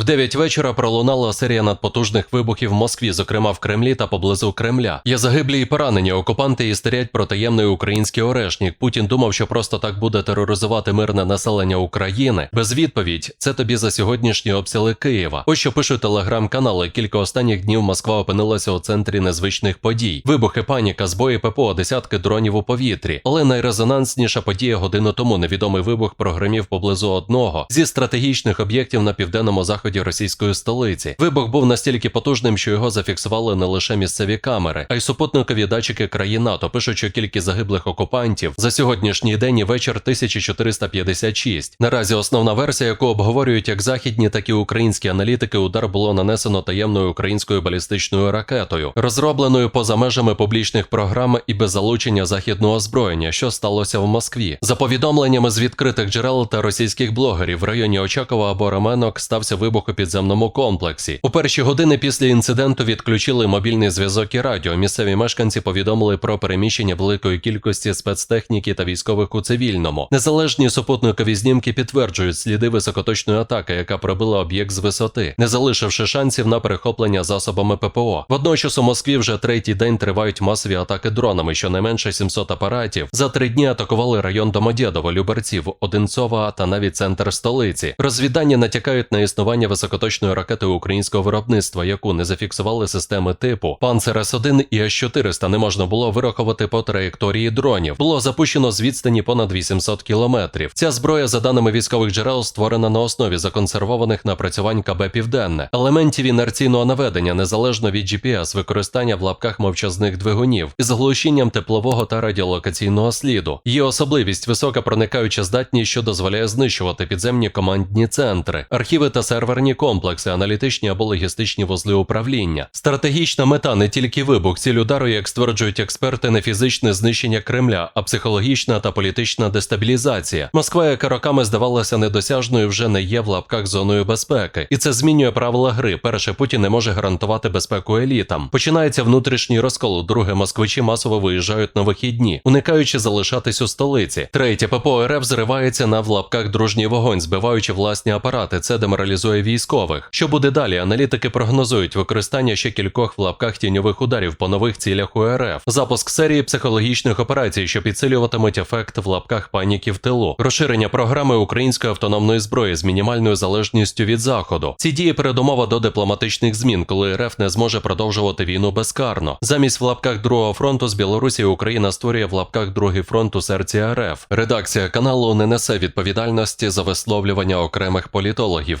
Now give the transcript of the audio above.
В 9 вечора пролунала серія надпотужних вибухів в Москві, зокрема в Кремлі та поблизу Кремля. Є загиблі і поранені. Окупанти істерять про таємний український орешник. Путін думав, що просто так буде тероризувати мирне населення України. Без відповідь, це тобі за сьогоднішні обстріли Києва. Ось що пишуть телеграм-канали. Кілька останніх днів Москва опинилася у центрі незвичних подій. Вибухи, паніка, збої ППО, десятки дронів у повітрі. Але найрезонансніша подія годину тому невідомий вибух прогремів поблизу одного зі стратегічних об'єктів на південному заході російської столиці. Вибух був настільки потужним, що його зафіксували не лише місцеві камери, а й супутникові датчики країн НАТО. Пишуть, що кількість загиблих окупантів за сьогоднішній день і вечір 1456. Наразі основна версія, яку обговорюють як західні, так і українські аналітики, удар було нанесено таємною українською балістичною ракетою, розробленою поза межами публічних програм і без залучення західного озброєння, що сталося в Москві. За повідомленнями з відкритих джерел та російських блогерів в районі Очакова або Раменок стався вибух у підземному комплексі. У перші години після інциденту відключили мобільний зв'язок і радіо. Місцеві мешканці повідомили про переміщення великої кількості спецтехніки та військових у цивільному. Незалежні супутникові знімки підтверджують сліди високоточної атаки, яка пробила об'єкт з висоти, не залишивши шансів на перехоплення засобами ППО. Водночас у Москві вже третій день тривають масові атаки дронами. Щонайменше 700 апаратів за три дні атакували район Домодєдово, Люберців, Одинцова та навіть центр столиці. Розвідання натякають на існування високоточної ракети українського виробництва, яку не зафіксували системи типу Панцер С1 і С400 не можна було вирахувати по траєкторії дронів. Було запущено з відстані понад 800 кілометрів. Ця зброя, за даними військових джерел, створена на основі законсервованих напрацювань КБ Південне, елементів інерційного наведення незалежно від GPS, використання в лапках мовчазних двигунів із глушінням теплового та радіолокаційного сліду. Її особливість висока проникаюча здатність, що дозволяє знищувати підземні командні центри, архіви та серверні комплекси, аналітичні або логістичні вузли управління. Стратегічна мета не тільки вибух, ціль удару, як стверджують експерти, не фізичне знищення Кремля, а психологічна та політична дестабілізація. Москва, яка роками здавалася недосяжною, вже не є в лапках зоною безпеки, і це змінює правила гри. Перше, Путін не може гарантувати безпеку елітам. Починається внутрішній розкол. Друге, москвичі масово виїжджають на вихідні, уникаючи залишатись у столиці. Третє, ППО РФ зривається на в лапках дружній вогонь, збиваючи власні апарати. Це деморалізує військових. Що буде далі? Аналітики прогнозують використання ще кількох в лапках тіньових ударів по нових цілях у РФ, запуск серії психологічних операцій, що підсилюватимуть ефект в лапках паніки в тилу, розширення програми української автономної зброї з мінімальною залежністю від заходу. Ці дії передумова до дипломатичних змін, коли РФ не зможе продовжувати війну безкарно. Замість в лапках другого фронту з Білорусі Україна створює в лапках другий фронт у серці РФ. Редакція каналу не несе відповідальності за висловлювання окремих політологів,